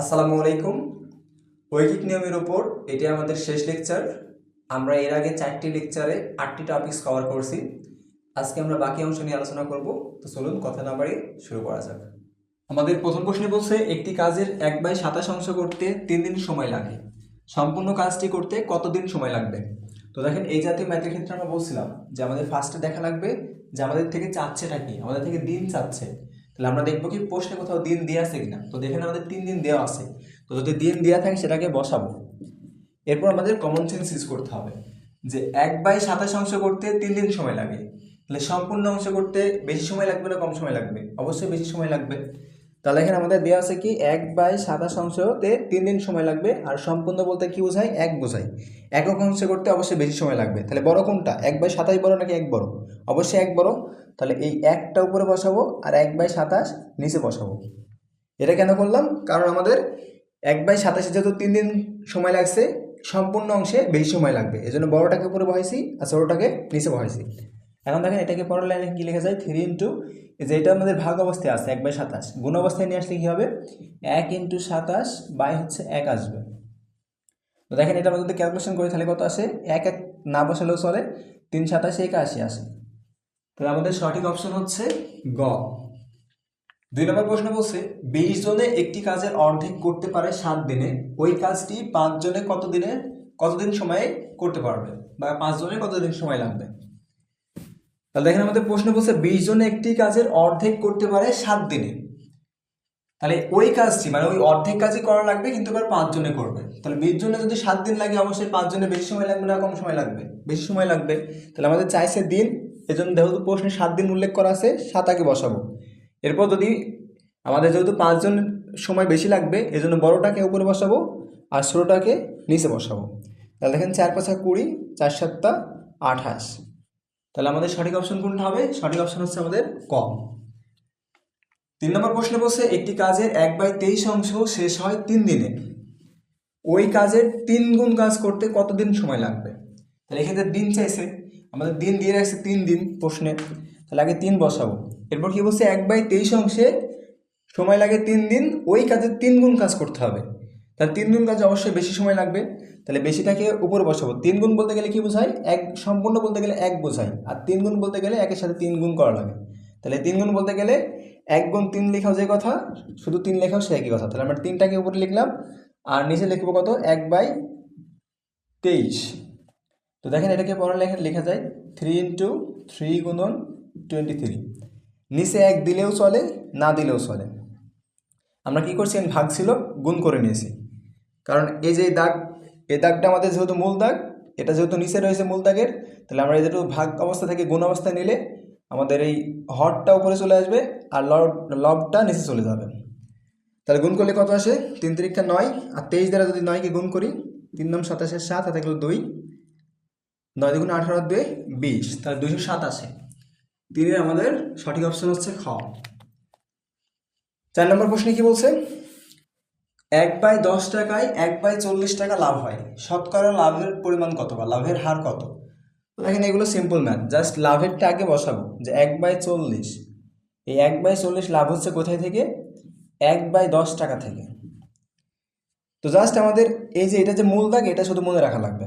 আসসালামু আলাইকুম। ঐকিক নিয়মের উপর এটি আমাদের শেষ লেকচার। আমরা এর আগে চারটি লেকচারে আটটি টপিকস কভার করছি। আজকে আমরা বাকি অংশ নিয়ে আলোচনা করব। তো চলুন কথা না বাড়িয়ে শুরু করা যাক। আমাদের প্রথম প্রশ্নে বলছে, একটি কাজের এক বাই সাতাশ অংশ করতে তিন দিন সময় লাগে। সম্পূর্ণ কাজটি করতে কতদিন সময় লাগবে? তো দেখেন, এই জাতীয় ম্যাথের ক্ষেত্রে আমরা বলছিলাম যে আমাদের ফার্স্টে দেখা লাগবে যে আমাদের থেকে চাচ্ছেটা কি? আমাদের থেকে দিন চাচ্ছে। তাহলে আমরা দেখব কি প্রশ্নে কোথাও দিন দেওয়া আছে কিনা। তো দেখেন আমাদের তিন দিন দেওয়া আছে। তো যদি দিন দেওয়া থাকে সেটাকে বসাবো। এরপর আমাদের কমন সেন্স ইউজ করতে হবে। যে এক বাই সাতাশ অংশ করতে তিন দিন সময় লাগে। তাহলে সম্পূর্ণ অংশ করতে বেশি সময় লাগবে না কম সময় লাগবে? অবশ্যই বেশি সময় লাগবে। তাহলে এখানে আমাদের দেওয়া আছে কি এক বাই সাতাশ অংশতে তিন দিন সময় লাগবে, আর সম্পূর্ণ বলতে কি বোঝায়? এক বোঝায়। একক অংশ করতে অবশ্যই বেশি সময় লাগবে। তাহলে বড় কোনটা? এক বাই সাতাশ বড় নাকি এক বড়? অবশ্যই এক বড়। তাহলে এই একটা উপরে বসাবো আর এক বাই সাতাশ নিচে বসাবো। এটা কেন করলাম? কারণ আমাদের এক বাই সাতাশে যেহেতু তিন দিন সময় লাগছে, সম্পূর্ণ অংশে বেশি সময় লাগবে। এই জন্য বড়োটাকে উপরে বহাইছি আর ছোটোটাকে নিচে বহাইছি এখন দেখেন এটাকে পরের লাইনে কী লেখা যায়? থ্রি ইন্টু যে এটা আমাদের ভাগ অবস্থায় আছে, এক বাই সাতাশ। গুণ অবস্থায় নিয়ে আসলে কী হবে? এক ইন্টু সাতাশ বাই হচ্ছে এক আসবে। তো দেখেন এটা আমরা যদি ক্যালকুলেশন করি, তাহলে কত আসে? এক এক না বসালেও চলে, তিন সাতাশে একাশি আসে। তাহলে আমাদের সঠিক অপশন হচ্ছে গ। দুই নম্বর প্রশ্ন বলছে, বিশ জনে একটি কাজের অর্ধেক করতে পারে সাত দিনে, ওই কাজটি পাঁচ জনে কত দিনে, কতদিন সময়ে করতে পারবে? বা পাঁচ জনে কতদিন সময় লাগবে? তাহলে দেখেন আমাদের প্রশ্ন বলছে, বিশ জনে একটি কাজের অর্ধেক করতে পারে সাত দিনে। তাহলে ওই কাজটি মানে ওই অর্ধেক কাজই করা লাগবে, কিন্তু এবার পাঁচ জনে করবে। তাহলে বিশ জনে যদি সাত দিন লাগে, অবশ্যই পাঁচ জনে বেশি সময় লাগবে না, কম সময় লাগবে? বেশি সময় লাগবে। তাহলে আমাদের চাইছে দিন, এজন্য যেহেতু প্রশ্নে সাত দিন উল্লেখ করা আছে, সাত আগে বসাবো। এরপর যদি আমাদের যেহেতু পাঁচজন সময় বেশি লাগবে, এজন্য বড়টাকে উপরে বসাবো, আর ষোলোটাকে নিচে বসাবো। তাহলে দেখেন চার পাঁচা কুড়ি, চার সাতটা আঠাশ। তাহলে আমাদের সঠিক অপশন কোনটা হবে? সঠিক অপশন হচ্ছে আমাদের কম তিন নম্বর প্রশ্ন বলছে, একটি কাজের এক বাই তেইশ অংশ শেষ হয় তিন দিনে। ওই কাজের তিন গুণ কাজ করতে কতদিন সময় লাগবে? তাহলে এক্ষেত্রে দিন চাইছে। আমাদের দিন দিয়ে রাখছে তিন দিন প্রশ্নে। তাহলে আগে তিন বসাবো। এরপর কি বলছে, এক বাই তেইশ অংশে সময় লাগে তিন দিন, ওই কাজের তিন গুণ কাজ করতে হবে। তাহলে তিন গুণ কাজে অবশ্যই বেশি সময় লাগবে। তাহলে বেশিটাকে উপরে বসাবো। তিন গুণ বলতে গেলে কি বোঝায়? এক, সম্পূর্ণ বলতে গেলে এক বোঝায়। আর তিন গুণ বলতে গেলে একের সাথে তিন গুণ করা লাগে। তাহলে তিন গুণ বলতে গেলে এক গুণ তিন লেখাও যে কথা, শুধু তিন লেখাও সে একই কথা। তাহলে আমরা তিনটাকে উপরে লিখলাম। আর নিচে লিখব কত? এক বাই তেইশ। তো দেখেন এটাকে পরে লেখা লেখা যায়। থ্রি ইন্টু থ্রি গুণন টোয়েন্টি থ্রি। নিচে এক দিলেও চলে, না দিলেও চলে। আমরা কি করছি? ভাগ ছিল, গুণ করে নিয়েছি। কারণ এই যে দাগ, এই দাগটা আমাদের যেহেতু মূল দাগ, এটা যেহেতু নিচে রয়েছে মূল দাগের, তাহলে আমরা যেহেতু ভাগ অবস্থা থেকে গুণ অবস্থায় নিলে আমাদের এই হরটা উপরে চলে আসবে আর লব লবটা নিচে চলে যাবে। তাহলে গুণ করলে কত আসে? তিন তিরিক্ষা নয়, আর তেইশ দ্বারা যদি নয়কে গুণ করি, তিন নম সাতাশের সাত হাতে গেল দুই, নয় দুগুণ আঠারো দুই বিশ, তাহলে দুইশো সাত আসে। তিনের আমাদের সঠিক অপশন হচ্ছে খ। চার নম্বর প্রশ্নে কি বলছে? এক বাই দশ টাকায় এক বাই চল্লিশ টাকা লাভ হয়। শতকরা লাভের পরিমাণ কত বা লাভের হার কত? দেখেন, এগুলো সিম্পল ম্যাথ জাস্ট লাভেরটা আগে বসাবো, যে এক বাই চল্লিশ। এই এক বাই চল্লিশ লাভ হচ্ছে কোথায় থেকে? এক বাই দশ টাকা থেকে। তো জাস্ট আমাদের এই যে এটা যে মূল দাগ, এটা শুধু মনে রাখা লাগবে।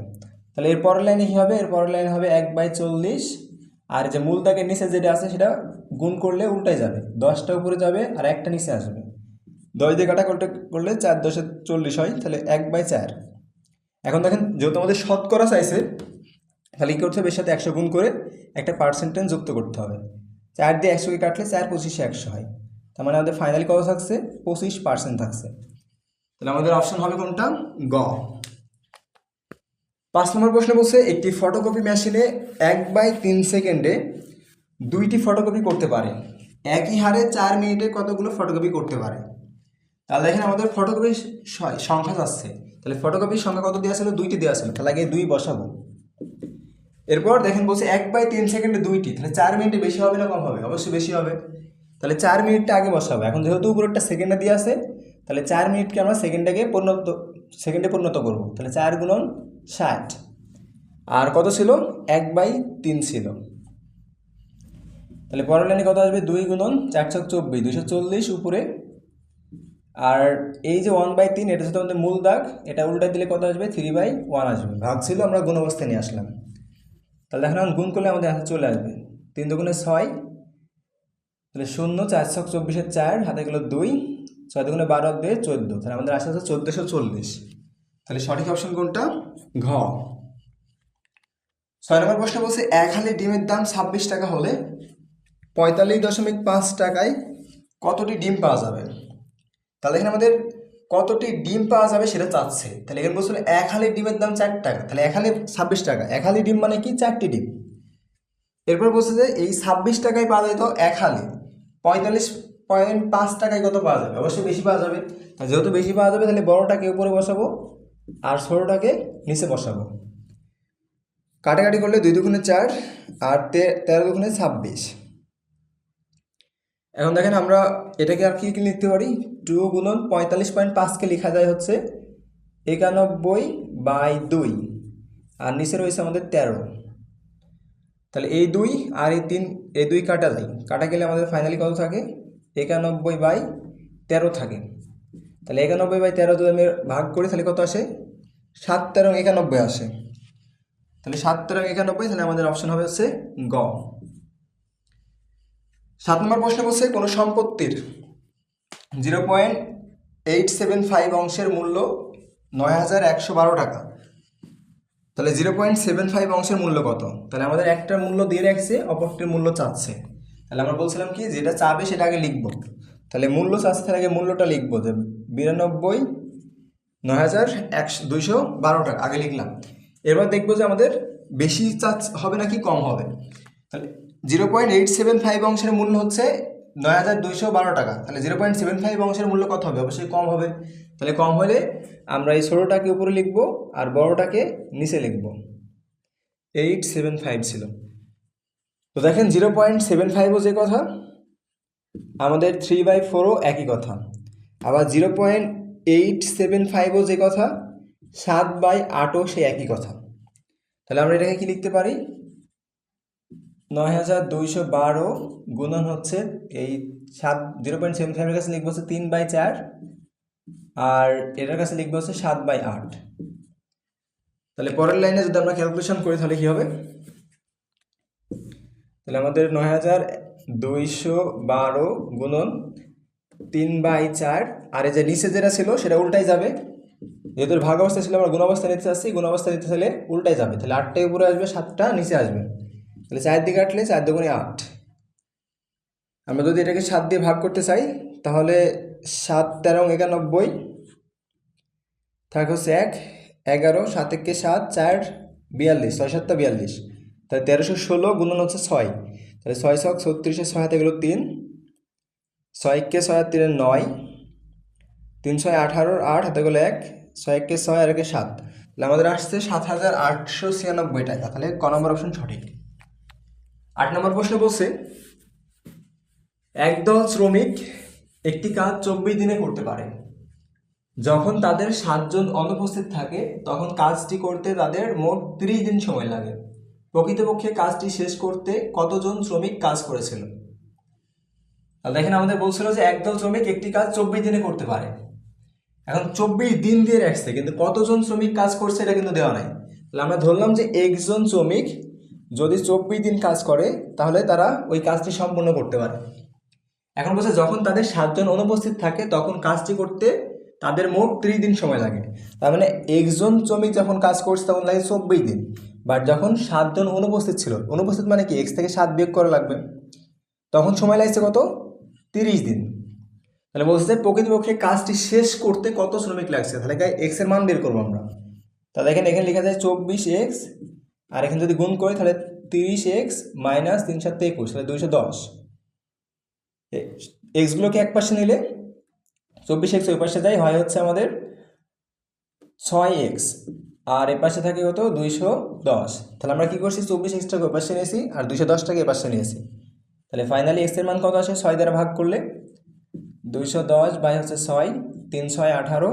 তাহলে এর পরের লাইনে কী হবে? এর পরের লাইনে হবে এক বাই চল্লিশ। আর যে মূল দাগের নিচে যেটা আছে, সেটা গুণ করলে উল্টাই যাবে। দশটা উপরে যাবে আর একটা নিচে আসবে। দশ দিয়ে কাটা করতে করলে চার দশে চল্লিশ হয়, তাহলে এক বাই চার। এখন দেখেন, যেহেতু আমাদের শতকরা চাইছে তাহলে কী করতে হবে? এর সাথে একশো গুণ করে একটা পার্সেন্টেজ যুক্ত করতে হবে। চার দিয়ে একশোকে কাটলে চার পঁচিশে একশো হয়। তার মানে আমাদের ফাইনালি কত থাকছে? পঁচিশ পার্সেন্ট থাকছে। তাহলে আমাদের অপশন হবে কোনটা? গ। পাঁচ নম্বর প্রশ্ন বলছে, একটি ফটোকপি মেশিনে এক বাই তিন সেকেন্ডে দুইটি ফটোকপি করতে পারে। একই হারে চার মিনিটে কতগুলো ফটোকপি করতে পারে? তাহলে দেখেন আমাদের ফটোকপির সংখ্যা যাচ্ছে। তাহলে ফটোকপির সংখ্যা কত দেওয়া ছিল? দুইটি দেওয়া ছিল। তাহলে আগে দুই বসাবো। এরপর দেখেন বলছে এক বাই তিন সেকেন্ডে দুইটি। তাহলে চার মিনিটে বেশি হবে না কম হবে? অবশ্যই বেশি হবে। তাহলে চার মিনিটটা আগে বসাবো। এখন যেহেতু উপরেরটা সেকেন্ডে দিয়ে আছে, তাহলে চার মিনিটকে আমরা সেকেন্ডটাকে পরিণত, সেকেন্ডে পরিণত করব। তাহলে চার গুণন ষাট। আর কত ছিল? এক বাই তিন ছিল। তাহলে পরের লাইনে কত আসবে? দুই গুণন চার ছক চব্বিশ। দুশো চল্লিশ উপরে আর এই যে ওয়ান বাই তিন এটা হচ্ছে আমাদের মূল দাগ। এটা উল্টায় দিলে কত আসবে? থ্রি বাই ওয়ান আসবে। ভাগ ছিল, আমরা গুণ অবস্থায় নিয়ে আসলাম। তাহলে এখন গুণ করলে আমাদের হাতে চলে আসবে। তিন দুগুণে ছয়, তাহলে শূন্য, চার ছক চব্বিশের চার, হাতে গেলো দুই, ছয় দুগুণে বারো দুই চোদ্দ। তাহলে আমাদের আসে হচ্ছে চোদ্দোশো চল্লিশ। তাহলে সঠিক অপশন কোনটা? ঘ। ছয় নম্বর প্রশ্ন বলছে, এক হালি ডিমের দাম ছাব্বিশ টাকা হলে পঁয়তাল্লিশ দশমিক পাঁচ টাকায় কতটি ডিম পাওয়া যাবে? তাহলে এখানে আমাদের কতটি ডিম পাওয়া যাবে সেটা চাচ্ছে। তাহলে এখানে বলছিল এক হালি ডিমের দাম চার টাকা। তাহলে এক হালি ছাব্বিশ টাকা। এক হালি ডিম মানে কি? চারটি ডিম। এরপর বলছে যে এই ছাব্বিশ টাকায় পাওয়া যেত এক হালি। পঁয়তাল্লিশ পয়েন্ট পাঁচ টাকায় কত পাওয়া যাবে? অবশ্যই বেশি পাওয়া যাবে। যেহেতু বেশি পাওয়া যাবে, তাহলে বড়টাকে উপরে বসাবো আর ছোটোটাকে নিচে বসাবো। কাটাকাটি করলে দুই দুগুণে চার আর তেরো দুগুণে ছাব্বিশ। এখন দেখেন আমরা এটাকে আর কি লিখতে পারি? টু গুণন পঁয়তাল্লিশ পয়েন্ট পাঁচকে লেখা যায় হচ্ছে একানব্বই বাই দুই। আর নিচে রয়েছে আমাদের তেরো। তাহলে এই দুই আর এই তিন, এই দুই কাটা যায়। কাটা গেলে আমাদের ফাইনালি কত থাকে? একানব্বই বাই তেরো থাকে। তাহলে একানব্বই বাই তেরো যদি আমি ভাগ করি, তাহলে কত আসে? সাত তেরো একানব্বই আসে। তাহলে সাত তেরো একানব্বই, তাহলে আমাদের অপশন হবে হচ্ছে গ। সাত নম্বর প্রশ্ন বলছে, কোনো সম্পত্তির zero point eight seven five অংশের মূল্য নয় হাজার একশো বারো টাকা। তাহলে জিরো পয়েন্ট সেভেন ফাইভ অংশের মূল্য কত? তাহলে আমাদের একটা মূল্য দিয়ে রাখছে, অপরটির মূল্য চাচ্ছে। তাহলে আমরা বলছিলাম কি, যেটা চাবে সেটা আগে লিখব। তাহলে মূল্য চাচ্ছে, তাহলে আগে মূল্যটা লিখব যে বিরানব্বই নয় হাজার একশো দুইশো বারো টাকা, আগে লিখলাম। এবার দেখব যে আমাদের বেশি চার্জ হবে নাকি কম হবে? তাহলে zero point eight seven five অংশের মূল্য হচ্ছে নয় হাজার দুইশো বারো টাকা। তাহলে জিরো পয়েন্ট সেভেন ফাইভ অংশের মূল্য কত হবে? অবশ্যই কম হবে। তাহলে কম হলে আমরা এই ষোলোটাকে উপরে লিখব আর বড়োটাকে নিচে লিখব। এইট সেভেন ফাইভ ছিল। তো দেখেন জিরো পয়েন্ট সেভেন ফাইভও যে কথা, আমাদের থ্রি বাই ফোরও একই কথা। আবার জিরো পয়েন্ট এইট সেভেন ফাইভও যে কথা, সাত বাই আটও সে একই কথা। তাহলে আমরা এটাকে কি লিখতে পারি? নয় হাজার দুইশো বারো গুণন হচ্ছে এই সাত, জিরো পয়েন্ট সেভেন কাছে লিখব হচ্ছে তিন বাই চার, আর এটার কাছে লিখব হচ্ছে সাত বাই আট। তাহলে পরের লাইনে যদি আমরা ক্যালকুলেশন করি তাহলে কি হবে? তাহলে আমাদের নয় হাজার দুইশো বারো গুণন তিন বাই চার, আর এই যে নিচে যেটা ছিল সেটা উল্টাই যাবে। যেহেতু ভাগ অবস্থা ছিল, আমরা গুণ অবস্থা নিতে চাচ্ছি গুণ অবস্থা নিতে চাইলে উল্টাই যাবে। তাহলে আটটা উপরে আসবে, সাতটা নিচে আসবে। তাহলে চার দিকে কাটলে চার দুগুণে আট। আমরা যদি এটাকে সাত দিয়ে ভাগ করতে চাই, তাহলে সাত, তেরো, একানব্বই থাকে হচ্ছে এক, এগারো, সাত, একে সাত, চার, বিয়াল্লিশ, ছয়, সাতটা বিয়াল্লিশ। তাহলে তেরোশো ষোলো গুণন হচ্ছে ছয়। তাহলে ছয় ছক ছত্রিশে ছয় হাতে গেলো তিন। ছয় একে ছয় আর তিনে নয়। তিন ছয় আঠারোর আট হাতে গেলো এক। ছয় একে ছয় আর একে সাত। তাহলে আমাদের আসছে সাত হাজার আটশো ছিয়ানব্বই টাকা। তাহলে ক নম্বর অপশন সঠিক। আট নম্বর প্রশ্ন বলছে একদল শ্রমিক একটি কাজ চব্বিশ দিনে করতে পারে। যখন তাদের সাতজন অনুপস্থিত থাকে, তখন কাজটি করতে তাদের মোট ত্রিশ দিন সময় লাগে। প্রকৃতপক্ষে কাজটি শেষ করতে কতজন শ্রমিক কাজ করেছিল? দেখেন আমাদের বলছিল যে একদল শ্রমিক একটি কাজ চব্বিশ দিনে করতে পারে। এখন চব্বিশ দিন দিয়ে রাখছে, কিন্তু কতজন শ্রমিক কাজ করছে এটা কিন্তু দেওয়া নাই। তাহলে আমরা ধরলাম যে একজন শ্রমিক যদি চব্বিশ দিন কাজ করে, তাহলে তারা ওই কাজটি সম্পূর্ণ করতে পারে। এখন বলছে, যখন তাদের সাতজন অনুপস্থিত থাকে, তখন কাজটি করতে তাদের মোট ত্রিশ দিন সময় লাগে। তার মানে একজন শ্রমিক যখন কাজ করছে, তখন লাগে চব্বিশ দিন। বাট যখন সাতজন অনুপস্থিত ছিল, অনুপস্থিত মানে কি? এক্স থেকে সাত বিয়োগ করা লাগবে। তখন সময় লাগছে কত? তিরিশ দিন। তাহলে বলছে প্রকৃতপক্ষে কাজটি শেষ করতে কত শ্রমিক লাগছে? তাহলে এক্সের মান বের করব আমরা। তাহলে এখানে এখানে লেখা যায় চব্বিশ এক্স আর এখানে যদি গুণ করি, তাহলে তিরিশ এক্স মাইনাস তিন সাত একুশ, তাহলে দুইশো দশ। এক্সগুলোকে এক পাশে নিলে চব্বিশ এক্স ওই পাশে যায় হয় হচ্ছে আমাদের ছয় এক্স। আর এ পাশে থাকে কত? দুইশো দশ। তাহলে আমরা কী করছি? চব্বিশ এক্সটাকে ওই পাশে নিয়েছি আর দুইশো দশটাকে এ পাশে নিয়েছি। তাহলে ফাইনালি এক্সের মান কত আসে? ছয় দ্বারা ভাগ করলে দুইশো দশ বাই হচ্ছে ছয় তিন ছয় আঠারো।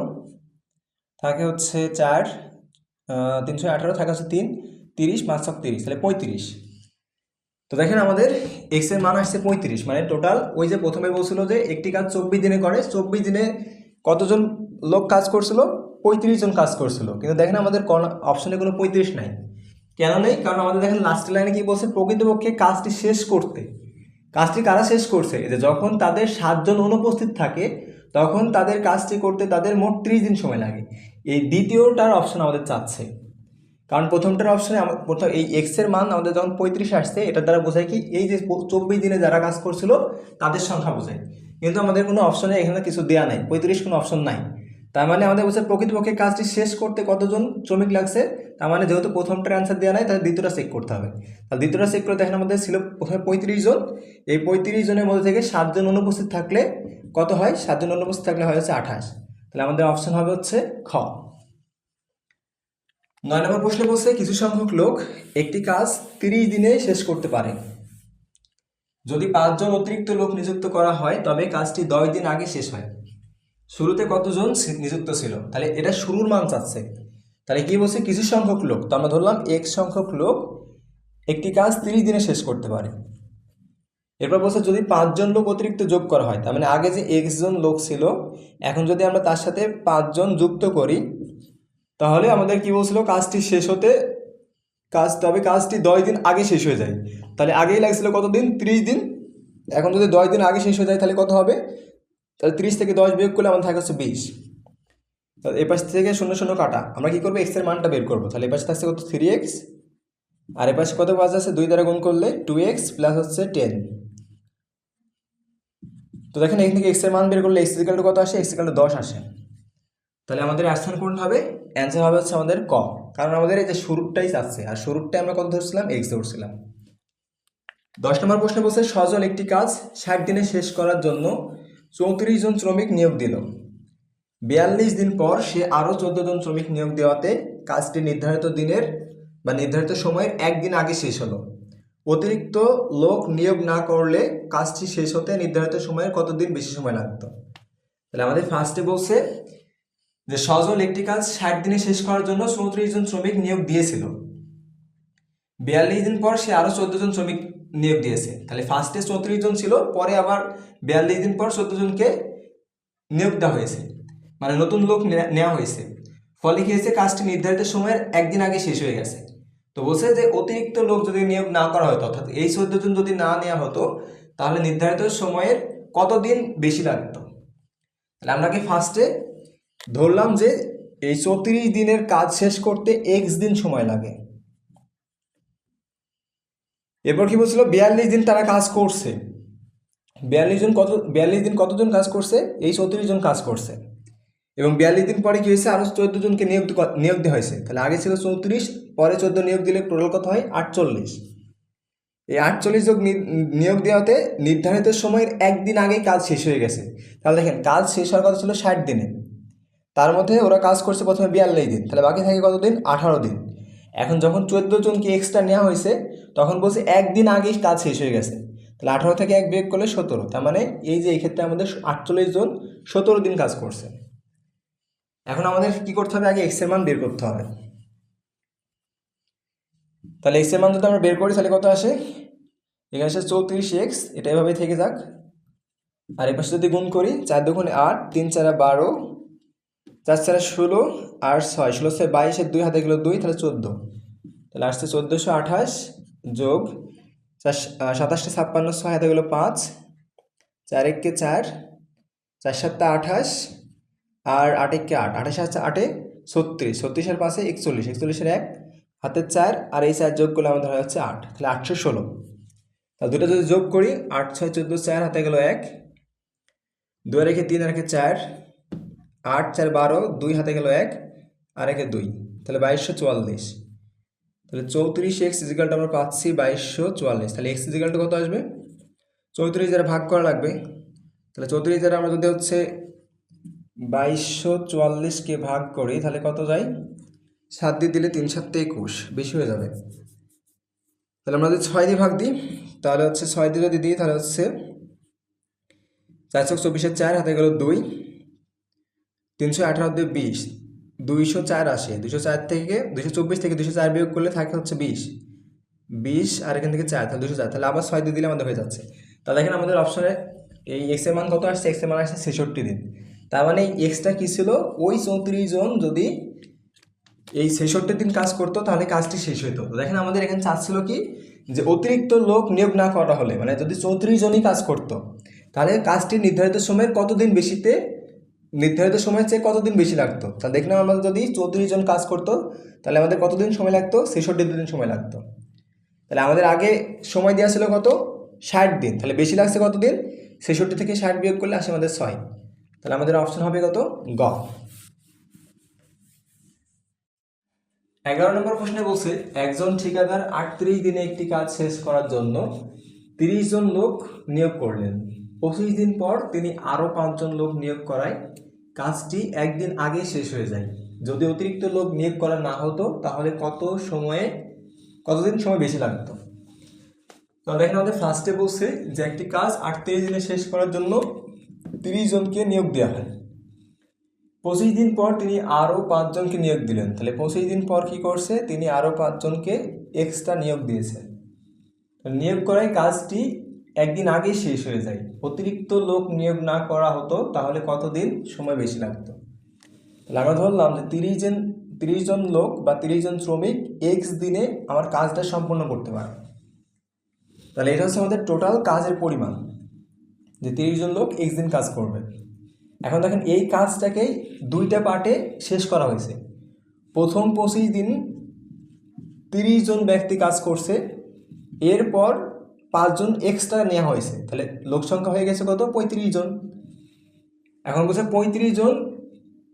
থাকে হচ্ছে চার তিনশো আঠারো, থাকে হচ্ছে তিন। তিরিশ পাঁচ ছক তিরিশ, তাহলে পঁয়ত্রিশ। তো দেখেন আমাদের এক্সের মান আসছে পঁয়ত্রিশ মানে টোটাল ওই যে প্রথমে বলছিল যে একটি কাজ চব্বিশ দিনে করে, চব্বিশ দিনে কতজন লোক কাজ করছিল? পঁয়ত্রিশ জন কাজ করছিল। কিন্তু দেখেন আমাদের অপশনে কোনো পঁয়ত্রিশ নাই। কেন নেই? কারণ আমাদের দেখেন লাস্ট লাইনে কি বলছে? প্রকৃতপক্ষে কাজটি শেষ করতে। কাজটি কারা শেষ করছে? যে যখন তাদের সাতজন অনুপস্থিত থাকে, তখন তাদের কাজটি করতে তাদের মোট ত্রিশ দিন সময় লাগে। এই দ্বিতীয়টার অপশন আমাদের চাচ্ছে। কারণ প্রথমটার অপশানে প্রথম এই এক্সের মান আমাদের যখন পঁয়ত্রিশ আসছে এটার দ্বারা বোঝায় কি এই যে চব্বিশ দিনে যারা কাজ করছিল, তাদের সংখ্যা বোঝায়। কিন্তু আমাদের কোনো অপশনে এখানে কিছু দেওয়া নাই, পঁয়ত্রিশ কোনো অপশন নাই। তার মানে আমাদের বলছে প্রকৃতপক্ষে কাজটি শেষ করতে কতজন শ্রমিক লাগছে? তার মানে যেহেতু প্রথমটার অ্যান্সার দেওয়া নাই, তাহলে দ্বিতীয়টা চেক করতে হবে। তাহলে দ্বিতীয়টা চেক করে দেখেন আমাদের ছিল প্রথমে পঁয়ত্রিশ জন। এই পঁয়ত্রিশ জনের মধ্যে থেকে সাতজন অনুপস্থিত থাকলে কত হয়? সাতজন অনুপস্থিত থাকলে হয় হচ্ছে আঠাশ। তাহলে আমাদের অপশন হবে হচ্ছে খ। নয় নম্বর প্রশ্নে বলছে, কিছু সংখ্যক লোক একটি কাজ তিরিশ দিনে শেষ করতে পারে। যদি পাঁচজন অতিরিক্ত লোক নিযুক্ত করা হয়, তবে কাজটি দশ দিন আগে শেষ হয়। শুরুতে কতজন নিযুক্ত ছিল? তাহলে এটা শুরুর মান চাচ্ছে। তাহলে কি বলছে, কিছু সংখ্যক লোক। তো আমরা ধরলাম, এক সংখ্যক লোক একটি কাজ তিরিশ দিনে শেষ করতে পারে। এরপর বলছে, যদি পাঁচজন লোক অতিরিক্ত যোগ করা হয়, তার মানে আগে যে এক্স জন লোক ছিল, এখন যদি আমরা তার সাথে পাঁচজন যুক্ত করি তাহলে আমাদের কি বলছিল? কাজটি শেষ হতে কাজ, তবে কাজটি দশ দিন আগে শেষ হয়ে যায়। তাহলে আগেই লাগছিল কত দিন ত্রিশ দিন। এখন যদি দশ দিন আগে শেষ হয়ে যায়, তাহলে কত হবে? তাহলে ত্রিশ থেকে দশ বিয়োগ করলে আমাদের থাকে হচ্ছে বিশ। তাহলে এপাশ থেকে শূন্য শূন্য কাটা। আমরা কী করব? এক্সের মানটা বের করব। তাহলে এপাশে থাকছে কত? থ্রি এক্স আর এপাশে কত পাঁচ আছে? দুই দ্বারা গুণ করলে টু এক্স প্লাস হচ্ছে টেন তো দেখেন এখান থেকে এক্সের মান বের করলে এক্স কত আসে? এক্স দশ আসে। তাহলে আমাদের অ্যাকশন কোনটা হবে? অ্যান্সার হবে হচ্ছে আমাদের ক। কারণ আমাদের এই যে শুরুটাই চাচ্ছে, আর শুরুটাই আমরা কত ধরছিলাম? এক্স ধরছিলাম। দশ নম্বর প্রশ্ন বলছে, সজল একটি কাজ ষাট দিনে শেষ করার জন্য চৌত্রিশ জন শ্রমিক নিয়োগ দিল। বিয়াল্লিশ দিন পর সে আরও চোদ্দ জন শ্রমিক নিয়োগ দেওয়াতে কাজটি নির্ধারিত দিনের বা নির্ধারিত সময়ের একদিন আগে শেষ হলো। অতিরিক্ত লোক নিয়োগ না করলে কাজটি শেষ হতে নির্ধারিত সময়ের কতদিন বেশি সময় লাগতো? তাহলে আমাদের ফার্স্টে বলছে যে সজল একটি কাজ ষাট দিনে শেষ করার জন্য চৌত্রিশ জন শ্রমিক নিয়োগ দিয়েছিল। বিয়াল্লিশ দিন পর সে আরও চোদ্দ জন শ্রমিক নিয়োগ দিয়েছে। তাহলে ফার্স্টে চৌত্রিশ জন ছিল, পরে আবার বিয়াল্লিশ দিন পর চোদ্দ জনকে নিয়োগ দেওয়া হয়েছে। মানে নতুন লোক নেওয়া হয়েছে। ফলে কি হয়েছে? কাজটি নির্ধারিত সময়ের একদিন আগে শেষ হয়ে গেছে। তো বলছে যে অতিরিক্ত লোক যদি নিয়োগ না করা হতো, অর্থাৎ এই চোদ্দ জন যদি না নেওয়া হতো, তাহলে নির্ধারিত সময়ের কতদিন বেশি লাগতো? তাহলে আমরা কি ফার্স্টে ধরলাম যে এই চৌত্রিশ দিনের কাজ শেষ করতে এক্স দিন সময় লাগে। এরপর কি বলছিল? বিয়াল্লিশ দিন তারা কাজ করছে। বিয়াল্লিশ জন কত বিয়াল্লিশ দিন কতজন কাজ করছে? এই চৌত্রিশ জন কাজ করছে। এবং বিয়াল্লিশ দিন পরে কি হয়েছে? আরও চোদ্দ জনকে নিয়োগ নিয়োগ দেওয়া হয়েছে। তাহলে আগে ছিল চৌত্রিশ, পরে চোদ্দ নিয়োগ দিলে টোটাল কত হয়? আটচল্লিশ। এই আটচল্লিশ যোগ নিয়োগ দেওয়াতে নির্ধারিত সময়ের একদিন আগেই কাজ শেষ হয়ে গেছে। তাহলে দেখেন, কাজ শেষ হওয়ার কথা ছিল ষাট দিনে। তার মধ্যে ওরা কাজ করছে প্রথমে বিয়াল্লিশ দিন, তাহলে বাকি থাকে কতদিন? আঠারো দিন। এখন যখন চোদ্দ জনকে এক্সট্রা নেওয়া হয়েছে, তখন বলছে একদিন আগেই কাজ শেষ হয়ে গেছে। তাহলে আঠারো থেকে এক বিয়োগ করলে সতেরো, তার মানে এই যে এই ক্ষেত্রে আমাদের আটচল্লিশ জন সতেরো দিন কাজ করছে। এখন আমাদের কি করতে হবে? আগে এক্সের মান বের করতে হবে। তাহলে এক্সের মান যদি আমরা বের করি, তাহলে কত আসে? এখানে আসে চৌত্রিশ এক্স এটা এভাবে থেকে যাক। আর এপাশে যদি গুণ করি, চার দুগুণ আট, তিন চারা বারো চার চারা ষোলো আর ছয়, ষোলো ছয় বাইশের দুই হাতে গেলো দুই, তাহলে চোদ্দ। তাহলে আসছে চোদ্দোশো আঠাশ যোগ চার সাতাশটা ছাপ্পান্ন, ছয় হাতে গেলো পাঁচ, চার এককে চার চার সাতটা আঠাশ, আর আট এককে আট, আঠাশ আছে আটে ছত্রিশ, ছত্রিশের পাশে একচল্লিশ, একচল্লিশের এক হাতের চার, আর এই চার যোগ করলে আমাদের হচ্ছে আট, তাহলে আটশো ষোলো। তাহলে দুটো যদি যোগ করি, আট, ছয়, চোদ্দ, চার হাতে গেলো এক, দুই রেখে তিন রেখে চার আট চার বারো, দুই হাতে গেল এক, আর একে দুই। তাহলে বাইশশো চুয়াল্লিশ। তাহলে চৌত্রিশ এক্স ইজিকালটা আমরা পাচ্ছি বাইশশো চুয়াল্লিশ। তাহলে এক্স ইজিকালটা কত আসবে? চৌত্রিশ দ্বারা ভাগ করা লাগবে। তাহলে চৌত্রিশ দ্বারা আমরা যদি হচ্ছে বাইশশো চুয়াল্লিশকে ভাগ করি, তাহলে কত যায়? সাত দিয়ে দিলে তিন সাতটা একুশ। বেশি হয়ে যাবে। তাহলে আমরা যদি ছয় দিয়ে ভাগ দিই, তাহলে হচ্ছে ছয় দিয়ে যদি দিই, তাহলে হচ্ছে চারশো চব্বিশের চার, হাতে গেল দুই। তিনশো আঠারো দিয়ে বিশ, দুইশো চার আসে দুশো চার থেকে দুশো চব্বিশ থেকে দুশো চার বিয়োগ করলে থাকে হচ্ছে বিশ। বিশ আর এখান থেকে চার, তাহলে দুশো চার, তাহলে আবার ছয় দিয়ে দিলে আমাদের হয়ে যাচ্ছে। তাহলে এখানে আমাদের অপশনে এই এক্সের মান কত আসছে? এক্সের মান আসছে ছেষট্টি দিন। তার মানে এক্সট্রা কী ছিল? ওই চৌত্রিশ জন যদি এই ছেষট্টি দিন কাজ করতো, তাহলে কাজটি শেষ হতো দেখেন আমাদের এখানে চাচ্ছিল কি? যে অতিরিক্ত লোক নিয়োগ না করা হলে মানে যদি চৌত্রিশ জনই কাজ করতো, তাহলে কাজটি নির্ধারিত সময়ের কতদিন বেশিতে নির্ধারিত সময়ের চেয়ে কতদিন বেশি লাগতো? তাহলে দেখলাম আমাদের যদি চৌত্রিশ জন কাজ করতো, তাহলে আমাদের কতদিন সময় লাগতো? ছেষট্টি দিন সময় লাগতো। তাহলে আমাদের আগে সময় দেওয়া ছিল কত? ষাট দিন। তাহলে বেশি লাগছে কত দিন ছেষট্টি থেকে ষাট বিয়োগ করলে আসে আমাদের ছয়। তাহলে আমাদের অপশন হবে কত? গ। এগারো নম্বর প্রশ্নে বলছে, একজন ঠিকাদার আটত্রিশ দিনে একটি কাজ শেষ করার জন্য তিরিশ জন লোক নিয়োগ করলেন। পঁচিশ দিন পর তিনি আরও পাঁচজন লোক নিয়োগ করায়। কাজটি একদিন আগে শেষ হয়ে যায়। যদি অতিরিক্ত লোক নিয়োগ করা না হতো, তাহলে কত সময়ে, কতদিন সময় বেশি লাগতো? তো দেখেন আমাদের ফার্স্টে বলছে যে একটি কাজ আটত্রিশ দিনে শেষ করার জন্য তিরিশ জনকে নিয়োগ দেওয়া হয়। পঁচিশ দিন পর তিনি আরও পাঁচজনকে নিয়োগ দিলেন। তাহলে পঁচিশ দিন পর কি করছে? তিনি আরও পাঁচজনকে এক্সট্রা নিয়োগ দিয়েছেন নিয়োগ করায় কাজটি একদিন আগেই শেষ হয়ে যায়। অতিরিক্ত লোক নিয়োগ না করা হতো, তাহলে কতদিন সময় বেশি লাগতো? তাহলে আমরা ধরলাম যে তিরিশ জন তিরিশ জন লোক বা তিরিশ জন শ্রমিক এক্স দিনে আমার কাজটা সম্পন্ন করতে পারে। তাহলে এটা হচ্ছে আমাদের টোটাল কাজের পরিমাণ, যে তিরিশ জন লোক এক্স দিন কাজ করবে। এখন দেখেন এই কাজটাকে দুইটা পার্টে শেষ করা হয়েছে। প্রথম পঁচিশ দিন তিরিশ জন ব্যক্তি কাজ করছে, এরপর পাঁচজন এক্সট্রা নেওয়া হয়েছে। তাহলে লোক সংখ্যা হয়ে গেছে কত? পঁয়ত্রিশ জন। এখন বলছে পঁয়ত্রিশ জন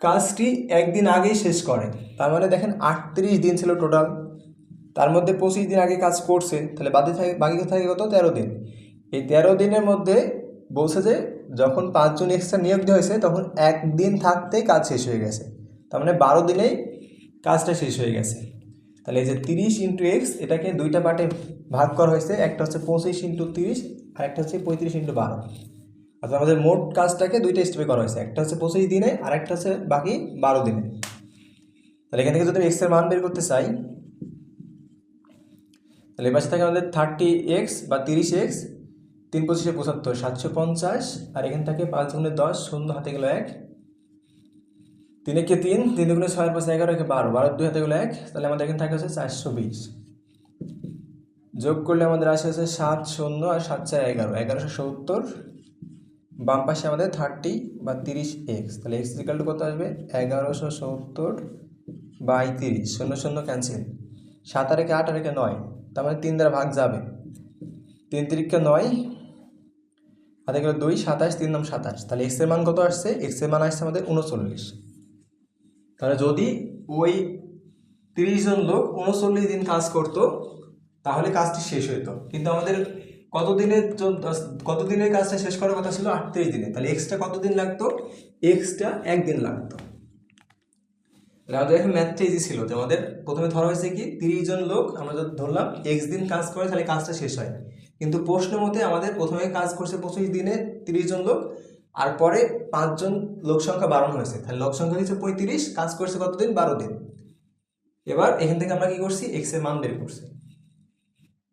কাজটি একদিন আগেই শেষ করে। তার মানে দেখেন আটত্রিশ দিন ছিল টোটাল তার মধ্যে পঁচিশ দিন আগে কাজ করছে। তাহলে বাদে থাকে, বাকি থাকে কত? তেরো দিন। এই তেরো দিনের মধ্যে বলছে যে যখন পাঁচজন এক্সট্রা নিয়োগ দেওয়া হয়েছে, তখন একদিন থাকতেই কাজ শেষ হয়ে গেছে। তার মানে বারো দিনেই কাজটা শেষ হয়ে গেছে। তাহলে এই যে তিরিশ ইন্টু এক্স এটাকে দুইটা পার্টে ভাগ করা হয়েছে, একটা হচ্ছে পঁচিশ ইন্টু তিরিশ, আর একটা হচ্ছে পঁয়ত্রিশ ইন্টু বারো। অর্থাৎ আমাদের মোট কাজটাকে দুইটা স্টেপে করা হয়েছে, একটা হচ্ছে পঁচিশ দিনে, আর একটা হচ্ছে বাকি বারো দিনে। তাহলে এখান থেকে যদি আমি এক্সের মান বের করতে চাই, তাহলে এবার থাকে আমাদের থার্টি এক্স বা তিরিশ এক্স তিন পঁচিশে পঁচাত্তর, সাতশো পঞ্চাশ, আর এখান থেকে পাঁচ গুণে দশ, শূন্য হাতে গেলো এক। তিন একে তিন তিন দুগুণে ছয় পাঁচ এগারো একে বারো বারো দুই হাতে গেলো এক, তাহলে আমাদের এখানে থাকে হচ্ছে চারশো বিশ। যোগ করলে আমাদের আসে হচ্ছে সাত শূন্য আর সাত চার এগারো, এগারোশো সত্তর। বাম পাশে আমাদের থার্টি বা তিরিশ এক্স তাহলে এক্স ইকাল কত আসবে? এগারোশো সত্তর বাই তিরিশ, শূন্য শূন্য ক্যান্সেল সাত আর একে আট আর একে নয়, তার মানে তিন দ্বারা ভাগ যাবে। তিন তিরিখকে নয় হাতে গেলো দুই সাতাশ, তিন নাম সাতাশ, তাহলে এক্সের মান কত আসছে? এক্সের মান আসছে আমাদের উনচল্লিশ তাহলে যদি ওই তিরিশ জন লোক উনচল্লিশ দিন কাজ করতো, তাহলে কাজটি শেষ হতো কিন্তু আমাদের কত দিনের কত দিনের কাজটা শেষ করার কথা ছিল? আটত্রিশ দিনে। তাহলে এক্সট্রা কত দিন লাগতো? এক্সট্রা একদিন লাগতো। তাহলে আমাদের এখন ম্যাথটা ইজি ছিল। যে আমাদের প্রথমে ধরা হয়েছে কি, তিরিশ জন লোক, আমরা যদি ধরলাম এক্স দিন কাজ করে তাহলে কাজটা শেষ হয়। কিন্তু প্রশ্ন মতে আমাদের প্রথমে কাজ করছে পঁচিশ দিনে তিরিশ জন লোক আর পরে পাঁচজন লোক সংখ্যা বাড়ানো হয়েছে। তাহলে লোক সংখ্যা হচ্ছে পঁয়ত্রিশ, কাজ করছে কতদিন? বারো দিন। এবার এখান থেকে আমরা কি করছি? এক্সের মান বের করছি।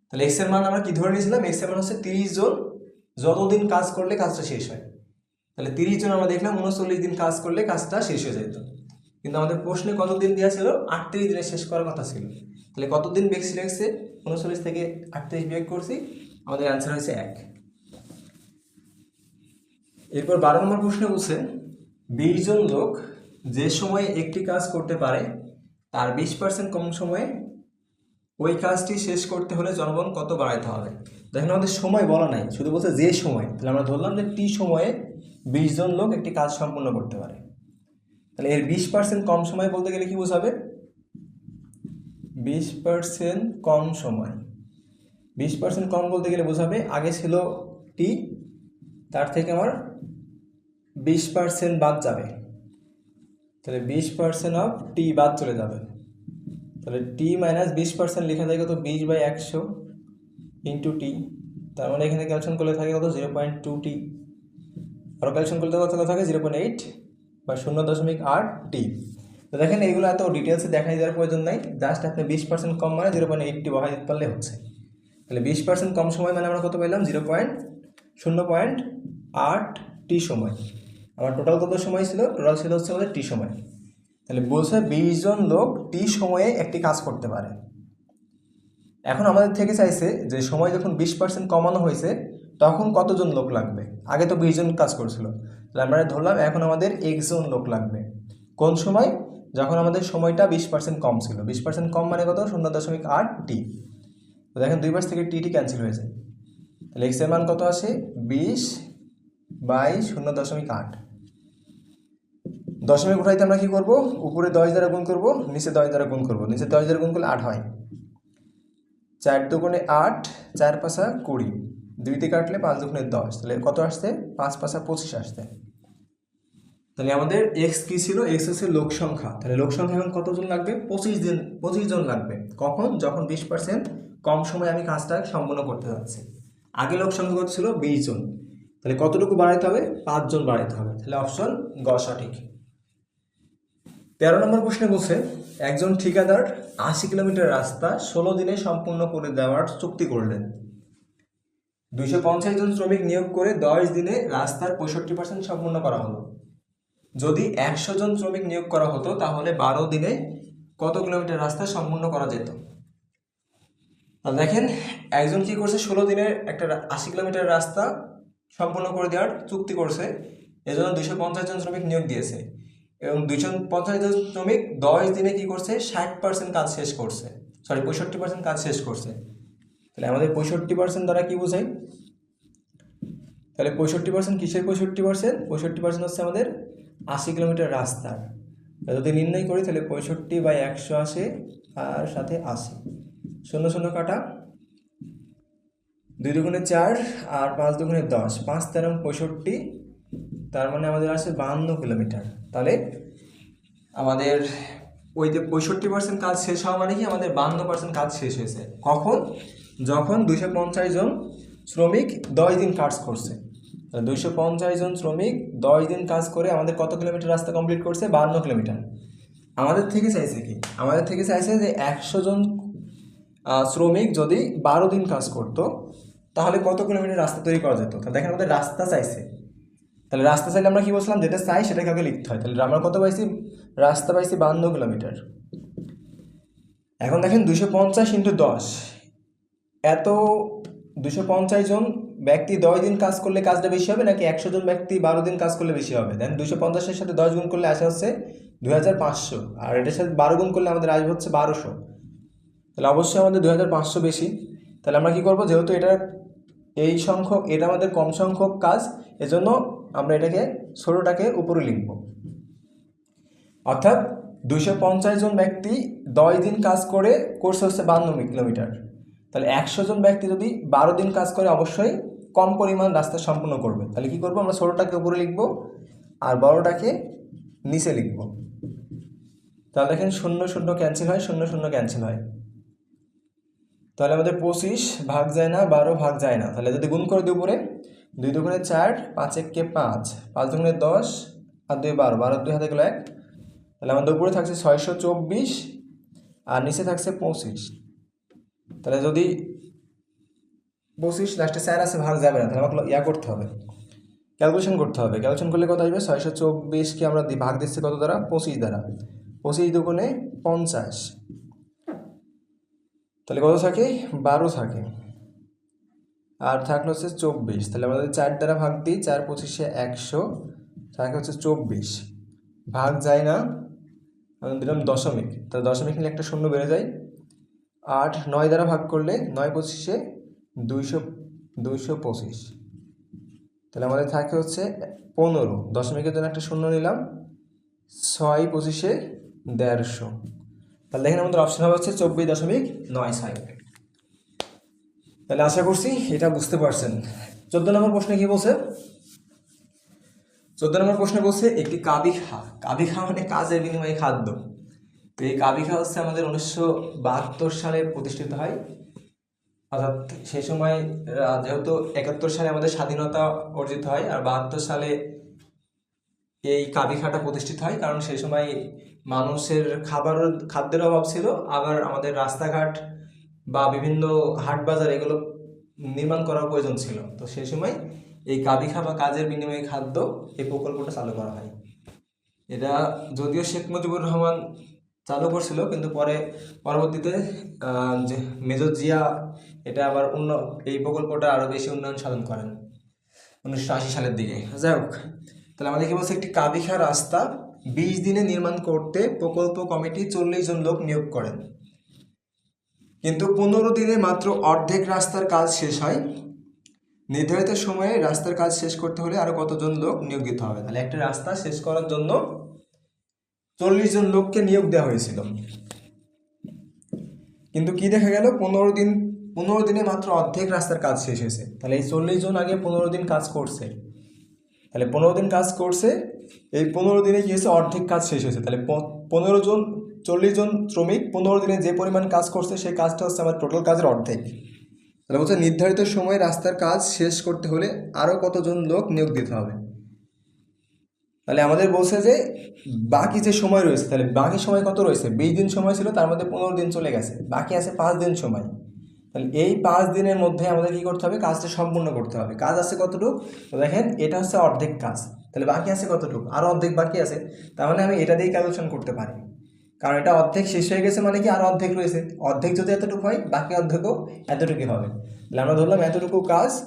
তাহলে এক্সের মান আমরা কি ধরে নিয়েছিলাম? এক্সের মান হচ্ছে তিরিশ জন। যতদিন কাজ করলে কাজটা শেষ হয়। তাহলে তিরিশ জন আমরা দেখলাম, উনচল্লিশ দিন কাজ করলে কাজটা শেষ হয়ে যেত কিন্তু আমাদের প্রশ্নে কতদিন দেওয়া ছিল? আটত্রিশ দিনে শেষ করার কথা ছিল। তাহলে কতদিন বেশি লাগছে? উনচল্লিশ থেকে আটত্রিশ বিয়োগ করছি। আমাদের অ্যান্সার হয়েছে এক। এরপর বারো নম্বর প্রশ্নে বলছে, বিশ জন লোক যে সময়ে একটি কাজ করতে পারে, তার বিশ পার্সেন্ট কম সময়ে ওই কাজটি শেষ করতে হলে জনগণ কত বাড়াইতে হবে? দেখেন, আমাদের সময় বলা নাই, শুধু বলছে যে সময়। তাহলে আমরা ধরলাম যে টি সময়ে বিশ জন লোক একটি কাজ সম্পূর্ণ করতে পারে। তাহলে এর বিশ পার্সেন্ট কম সময় বলতে গেলে কি বোঝাবে? বিশ পার্সেন্ট কম সময়। বিশ পার্সেন্ট কম বলতে গেলে বোঝাবে, আগে ছিল টি, তার থেকে আমার বিশ পার্সেন্ট বাদ যাবে। তাহলে বিশ পার্সেন্ট অফ টি বাদ চলে যাবে। তাহলে টি মাইনাস বিশ পার্সেন্ট লেখা যায় কত? বিশ বাই একশো ইন্টু টি তার মানে এখানে ক্যালকুলেশন করলে থাকে কত? জিরো পয়েন্ট টু টি আরও ক্যালকুলেশন করলে কত থাকে? জিরো পয়েন্ট এইট বা শূন্য দশমিক আট টি তো দেখেন এগুলো এত ডিটেলসে দেখাই দেওয়ার প্রয়োজন নাই। জাস্ট আপনি বিশ পার্সেন্ট কম মানে জিরো পয়েন্ট এইটটি বহাই দিতে পারলে হচ্ছে। তাহলে বিশ পার্সেন্ট কম সময় মানে আমরা কত পেলাম জিরো পয়েন্ট শূন্য পয়েন্ট আট টি সময়। আমার টোটাল কত সময় ছিল? টোটাল ছিল হচ্ছে আমাদের টি সময়। তাহলে বলছে বিশ জন লোক টি সময়ে একটি কাজ করতে পারে। এখন আমাদের থেকে চাইছে যে সময় যখন বিশ পার্সেন্ট কমানো হয়েছে, তখন কতজন লোক লাগবে? আগে তো বিশ জন কাজ করছিল। তাহলে আমরা ধরলাম এখন আমাদের একজন লোক লাগবে। কোন সময়? যখন আমাদের সময়টা বিশ পার্সেন্ট কম ছিল। বিশ পার্সেন্ট কম মানে কত? শূন্য দশমিক আট টি। তো দেখেন দুই পাশ থেকে টি টি ক্যান্সেল হয়ে যায় তাহলে এক্সের মান কত আসে? বিশ বাই শূন্য দশমিক আট। দশমিক উঠাইতে আমরা কি করব? উপরে দশ দ্বারা গুণ করব, নিচে দশ দ্বারা গুণ করব। নিচে দশ দ্বারা গুণ করলে আট হয়। চার দুগুণে আট, চার পাশা কুড়ি। দুইতে কাটলে পাঁচ দুগুণে দশ। তাহলে কত আসছে? পাঁচ পাশা পঁচিশ আসছে। তাহলে আমাদের এক্স কি ছিল? এক্স হচ্ছে লোক সংখ্যা। তাহলে লোক সংখ্যা এখন কতজন লাগবে? পঁচিশ দিন, পঁচিশ জন লাগবে। কখন? যখন বিশ পার্সেন্ট কম সময়ে আমি কাজটা সম্পন্ন করতে যাচ্ছি। আগে লোক সংখ্যা কত ছিল? বিশ জন। তাহলে কতটুকু বাড়াইতে হবে? পাঁচজন বাড়াইতে হবে। তাহলে অপশন গ সঠিক। তেরো নম্বর প্রশ্নে বলছে, একজন ঠিকাদার আশি কিলোমিটার রাস্তা ষোলো দিনে সম্পূর্ণ করে দেওয়ার চুক্তি করলেন। দুইশো পঞ্চাশ জন শ্রমিক নিয়োগ করে দশ দিনে রাস্তার পঁয়ষট্টি পার্সেন্ট সম্পূর্ণ করা হলো। যদি একশো জন শ্রমিক নিয়োগ করা হতো, তাহলে বারো দিনে কত কিলোমিটার রাস্তা সম্পূর্ণ করা যেত? দেখেন, একজন কি করছে? ষোলো দিনের একটা আশি কিলোমিটার রাস্তা সম্পূর্ণ করে দেওয়ার চুক্তি করছে। এজন্য দুইশো পঞ্চাশ জন শ্রমিক নিয়োগ দিয়েছে। এবং দুইশো পঞ্চাশ জন শ্রমিক দশ দিনে কি করছে? ষাট পার্সেন্ট কাজ শেষ করছে। সরি পঁয়ষট্টি পার্সেন্ট কাজ শেষ করছে। তাহলে আমাদের পঁয়ষট্টি পার্সেন্ট দ্বারা কি বোঝায় তাহলে পঁয়ষট্টি পার্সেন্ট কিসের পঁয়ষট্টি পার্সেন্ট পঁয়ষট্টি পার্সেন্ট হচ্ছে আমাদের আশি কিলোমিটার রাস্তার। যদি নির্ণয় করি, তাহলে পঁয়ষট্টি বাই একশো আসে আর সাথে আশি। শূন্য শূন্য কাটা। দুই দুগুণে চার আর পাঁচ দুগুণে দশ। পাঁচ তেরো পঁয়ষট্টি, তার মানে আমাদের আসে বাহান্ন কিলোমিটার। তাহলে আমাদের ওই যে পঁয়ষট্টি পার্সেন্ট কাজ শেষ হওয়া মানে কি? আমাদের বাহান্ন পার্সেন্ট কাজ শেষ হয়েছে। কখন? যখন দুইশো পঞ্চাশ জন শ্রমিক দশ দিন কাজ করছে। দুইশো পঞ্চাশ জন শ্রমিক দশ দিন কাজ করে আমাদের কত কিলোমিটার রাস্তা কমপ্লিট করছে? বাহান্ন কিলোমিটার। আমাদের থেকে চাইছে কি? আমাদের থেকে চাইছে যে একশো জন শ্রমিক যদি বারো দিন কাজ করতো তাহলে কত কিলোমিটার রাস্তা তৈরি করা যেত? তাহলে দেখেন আমাদের রাস্তা চাইছে। তাহলে রাস্তা চাইলে আমরা কি বলছিলাম? যেটা চাই সেটাকে আগে লিখতে হয়। তাহলে আমরা কত পাইছি? রাস্তা পাইছি বান্ন কিলোমিটার। এখন দেখেন দুশো পঞ্চাশ ইন্টু দশ। এত দুশো পঞ্চাশ জন ব্যক্তি দশ দিন কাজ করলে কাজটা বেশি হবে নাকি একশো জন ব্যক্তি বারো দিন কাজ করলে বেশি হবে? দেন দুশো পঞ্চাশের সাথে দশ গুণ করলে আসে হচ্ছে দুই হাজার পাঁচশো। আর এটার সাথে বারো গুণ করলে আমাদের আসবে হচ্ছে বারোশো। তাহলে অবশ্যই আমাদের দুই হাজার পাঁচশো বেশি। তাহলে আমরা কী করব? যেহেতু এটা এই সংখ্যক, এটা আমাদের কম সংখ্যক কাজ, এজন্য আমরা এটাকে ষোলোটাকে উপরে লিখব। অর্থাৎ দুইশো পঞ্চাশ জন ব্যক্তি দশ দিন কাজ করে কোর্স হচ্ছে বান্ন কিলোমিটার। তাহলে একশো জন ব্যক্তি যদি বারো দিন কাজ করে, অবশ্যই কম পরিমাণ রাস্তা সম্পূর্ণ করবে। তাহলে কি করব? আমরা ষোলোটাকে উপরে লিখব আর বড়োটাকে নিচে লিখব। তাহলে দেখেন শূন্য শূন্য ক্যান্সেল হয়, শূন্য শূন্য ক্যান্সেল হয়। তাহলে আমাদের পঁচিশ ভাগ যায় না, বারো ভাগ যায় না। তাহলে যদি গুণ করে দিই উপরে, দুই দুগুণে চার, পাঁচ এককে পাঁচ। পাঁচ দুগুণে দশ আর দুই বারো বারো দুই হাতে গেলো এক। তাহলে আমাদের উপরে থাকছে ছয়শো চব্বিশ আর নিচে থাকছে পঁচিশ। তাহলে যদি পঁচিশ লাস্টে চার আছে, ভাগ যাবে না, তাহলে আমাকে ইয়া করতে হবে। ক্যালকুলেশন করতে হবে। ক্যালকুলেশন করলে কত আসবে? ছয়শো চব্বিশকে আমরা ভাগ দিচ্ছি কত দ্বারা? পঁচিশ দ্বারা। পঁচিশ দুগুণে পঞ্চাশ। তাহলে কত থাকে? বারো থাকে। আর থাকল হচ্ছে চব্বিশ। তাহলে আমাদের চার দ্বারা ভাগ দিই, চার পঁচিশে একশো। থাকে হচ্ছে চব্বিশ। ভাগ যায় না, আমি দিলাম দশমিক। তাহলে দশমিক নিলে একটা শূন্য বেড়ে যায়। আট, নয় দ্বারা ভাগ করলে নয় পঁচিশে দুইশো দুইশো পঁচিশ। তাহলে আমাদের থাকে হচ্ছে পনেরো। দশমিকের জন্য একটা শূন্য নিলাম। ছয় পঁচিশে দেড়শো। তাহলে দেখেন আমাদের অপশন হবে হচ্ছে চব্বিশ দশমিক নয় ছয়। তাহলে আশা করছি এটা বুঝতে পারছেন। চোদ্দ নম্বর প্রশ্নে কি বলছে? চোদ্দ নম্বর প্রশ্নে বলছে একটি কাবিখা কাবিখা মানে কাজের বিনিময়ে খাদ্য। তো এই কাবিখা হচ্ছে আমাদের উনিশশো বাহাত্তর সালে প্রতিষ্ঠিত হয়। অর্থাৎ সেই সময় যেহেতু একাত্তর সালে আমাদের স্বাধীনতা অর্জিত হয়, আর বাহাত্তর সালে এই কাবিখাটা প্রতিষ্ঠিত হয়, কারণ সেই সময় মানুষের খাবার খাদ্যের অভাব ছিল। আবার আমাদের রাস্তাঘাট বা বিভিন্ন হাট বাজার এগুলো নির্মাণ করার প্রয়োজন ছিল। তো সেই সময় এই কাবিখা বা কাজের বিনিময়ে খাদ্য এই প্রকল্পটা চালু করা হয়। এটা যদিও শেখ মুজিবুর রহমান চালু করছিল, কিন্তু পরে পরবর্তীতে যে মেজর জিয়া, এটা আবার উন্ন এই প্রকল্পটা আরও বেশি উন্নয়ন সাধন করেন। উনিশশো আশি সালের দিকে। যাই হোক, তাহলে আমাদের কি বলছে একটি কাবিখা রাস্তা বিশ দিনে নির্মাণ করতে প্রকল্প কমিটি চল্লিশ জন লোক নিয়োগ করেন। কিন্তু পনেরো দিনে মাত্র অর্ধেক রাস্তার কাজ শেষ হয়। নির্ধারিত সময়ে রাস্তার কাজ শেষ করতে হলে আরও কতজন লোক নিয়োগ দিতে হবে? তাহলে একটা রাস্তা শেষ করার জন্য চল্লিশ জন লোককে নিয়োগ দেওয়া হয়েছিল। কিন্তু কি দেখা গেল? পনেরো দিন, পনেরো দিনে মাত্র অর্ধেক রাস্তার কাজ শেষ হয়েছে। তাহলে এই চল্লিশ জন আগে পনেরো দিন কাজ করছে। তাহলে পনেরো দিন কাজ করছে এই পনেরো দিনে কি হয়েছে? অর্ধেক কাজ শেষ হয়েছে। তাহলে পনেরো জন, চল্লিশ জন শ্রমিক পনেরো দিনে যে পরিমাণ কাজ করছে, সেই কাজটা হচ্ছে আমার টোটাল কাজের অর্ধেক। তাহলে বলছে নির্ধারিত সময়ে রাস্তার কাজ শেষ করতে হলে আরও কতজন লোক নিয়োগ দিতে হবে? তাহলে আমাদের বলছে যে বাকি যে সময় রয়েছে, তাহলে বাকি সময় কত রয়েছে? বিশ দিন সময় ছিল, তার মধ্যে পনেরো দিন চলে গেছে। বাকি আছে পাঁচ দিন সময়। তাহলে এই পাঁচ দিনের মধ্যে আমাদের কি করতে হবে? কাজটা সম্পূর্ণ করতে হবে। কাজ আছে কতটুকু? দেখেন, এটা হচ্ছে অর্ধেক কাজ। তাহলে বাকি আছে কতটুকু? আরও অর্ধেক বাকি আছে। তার মানে আমি এটা দিয়েই ক্যালকুলেশন করতে পারি। কারণ এটা অর্ধেক শেষ হয়ে গেছে মানে কি আরও অর্ধেক রয়েছে। অর্ধেক যদি এতটুকু হয়, বাকি অর্ধেকও এতটুকুই হবে। তাহলে আমরা ধরলাম এতটুকু কাজ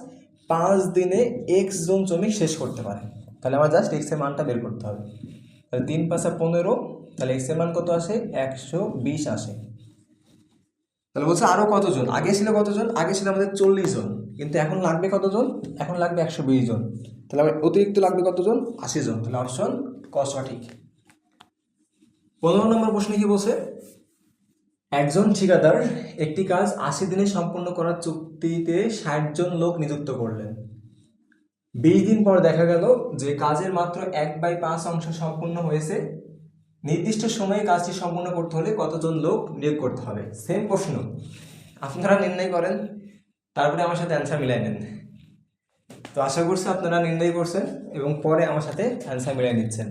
পাঁচ দিনে এক্স জন শ্রমিক শেষ করতে পারে। তাহলে আমার জাস্ট এক্সের মানটা বের করতে হবে। তাহলে তিন পাঁচা পনেরো, তাহলে এক্সের মান কত আসে? একশো বিশ আসে। তাহলে বলছে আরও কতজন? আগে ছিল কতজন? আগে ছিল আমাদের চল্লিশ জন। কিন্তু এখন লাগবে কতজন? এখন লাগবে একশো বিশ জন। তাহলে আমার অতিরিক্ত লাগবে কতজন? আশি জন তাহলে অপশন ক সঠিক? পনেরো নম্বর প্রশ্নে কি বলছে? একজন ঠিকাদার একটি কাজ আশি দিনে সম্পূর্ণ করার চুক্তিতে ষাট জন লোক নিযুক্ত করলেন। বিশ দিন পর দেখা গেল যে কাজের মাত্র এক বাই পাঁচ অংশ সম্পূর্ণ হয়েছে। নির্দিষ্ট সময়ে কাজটি সম্পূর্ণ করতে হলে কতজন লোক নিয়োগ করতে হবে? সেম প্রশ্ন। আপনারা নির্ণয় করেন। তারপরে আমার সাথে অ্যান্সার মিলাই নেন। তো আশা করছি আপনারা নির্ণয় করছেন এবং পরে আমার সাথে অ্যান্সার মিলিয়ে নিচ্ছেন।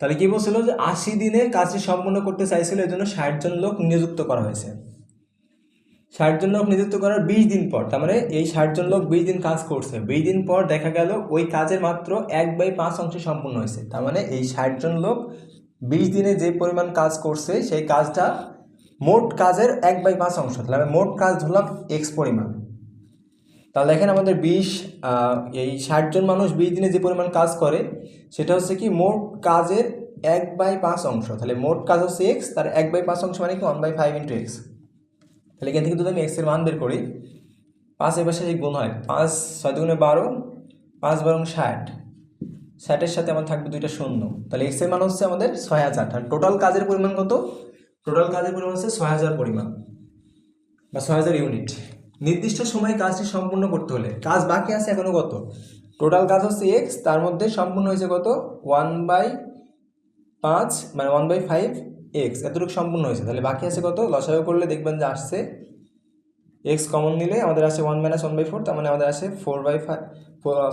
তাহলে কী বলছিল যে আশি দিনে কাজটি সম্পূর্ণ করতে চাইছিল এর জন্য ষাট জন লোক নিযুক্ত করা হয়েছে। ষাট জন লোক নিযুক্ত করার বিশ দিন পর, তার মানে এই ষাট জন লোক বিশ দিন কাজ করছে, বিশ দিন পর দেখা গেল ওই কাজের মাত্র এক বাই পাঁচ অংশে সম্পূর্ণ হয়েছে। তার মানে এই ষাট জন লোক বিশ দিনে যে পরিমাণ কাজ করছে, সেই কাজটা মোট কাজের এক বাই পাঁচ অংশ, তাহলে মোট কাজ ধরলাম এক্স পরিমাণ। তাহলে দেখেন আমাদের বিশ এই ষাট জন মানুষ বিশ দিনে যে পরিমাণ কাজ করে, সেটা হচ্ছে কি মোট কাজের এক বাই পাঁচ অংশ। তাহলে মোট কাজ হচ্ছে এক্স তার এক বাই পাঁচ অংশ মানে কি? One by five into X তাহলে এখান থেকে যদি আমি এক্সের মান বের করি। পাঁচ পাশে যে গুণ হয়, পাঁচ ছয় দুগুণে বারো, পাঁচ বারো ষাট। ষাটের সাথে আমার থাকবে দুইটা শূন্য। তাহলে এক্সের মান হচ্ছে আমাদের ছয় হাজার। আর টোটাল কাজের পরিমাণ কত? টোটাল কাজের পরিমাণ হচ্ছে ছয় হাজার পরিমাণ, বা ছয় হাজার ইউনিট নির্দিষ্ট সময়ে কাজটি সম্পূর্ণ করতে হলে। কাজ বাকি আছে এখনও কত? টোটাল কাজ হচ্ছে এক্স তার মধ্যে সম্পূর্ণ হয়েছে কত? ওয়ান বাই পাঁচ মানে ওয়ান বাই ফাইভ এক্স এতটুকু সম্পূর্ণ হয়েছে। তাহলে বাকি আছে কত? লসাগু করলে দেখবেন যে আসছে এক্স কমন নিলে আমাদের আসে one minus one by four তার মানে আমাদের আসে four by five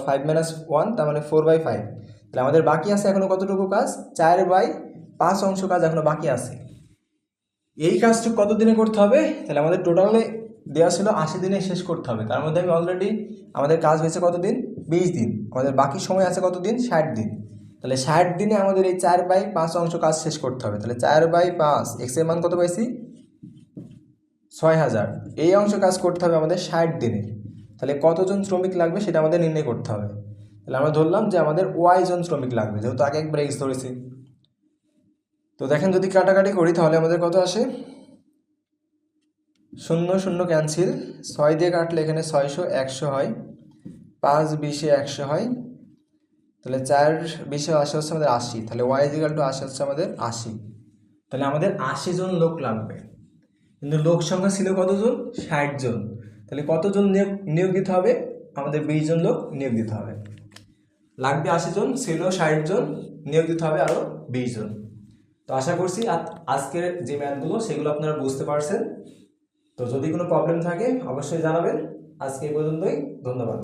five minus one তার মানে ফোর বাই ফাইভ তাহলে আমাদের বাকি আছে এখনও কতটুকু কাজ? চার বাই পাঁচ অংশ কাজ এখনও বাকি আছে। এই কাজটুকু কত দিনে করতে হবে? তাহলে আমাদের টোটালে দেওয়া ছিল আশি দিনে শেষ করতে হবে। তার মধ্যে আমি অলরেডি আমাদের কাজ হয়েছে কত দিন বিশ দিন। আমাদের বাকি সময় আছে কত দিন ষাট দিন। তাহলে ষাট দিনে আমাদের এই চার বাই পাঁচ অংশ কাজ শেষ করতে হবে। তাহলে চার বাই পাঁচ এক্সের মান কত পাইছি? ছয় হাজার। এই অংশ কাজ করতে হবে আমাদের ষাট দিনে। তাহলে কতজন শ্রমিক লাগবে সেটা আমাদের নির্ণয় করতে হবে। তাহলে আমরা ধরলাম যে আমাদের ওয়াই জন শ্রমিক লাগবে। যেহেতু আগে একবার এক্স ধরেছি। তো দেখেন যদি কাটাকাটি করি তাহলে আমাদের কত আসে? শূন্য শূন্য ক্যান্সেল ছয় দিয়ে কাটলে এখানে ছয়শো, একশো হয়। পাঁচ বিশে একশো হয়। তাহলে চার বিশে আসে হচ্ছে আমাদের আশি। তাহলে ওয়াই ইজিক্যাল টু আসে হচ্ছে আমাদের আশি। তাহলে আমাদের আশি জন লোক লাগবে। কিন্তু লোক সংখ্যা ছিল কতজন? ষাট জন। তাহলে কতজন নিয়োগ নিয়োগ দিতে হবে? আমাদের বিশ জন লোক নিয়োগ দিতে হবে। লাগবে আশি জন, ছিল ষাট জন, নিয়োগ দিতে হবে আরও বিশ জন। তো আশা করছি আজকের যে ম্যাথগুলো সেগুলো আপনারা বুঝতে পারছেন। তো যদি কোনো প্রবলেম থাকে অবশ্যই জানাবেন। আজকে এই পর্যন্তই ধন্যবাদ।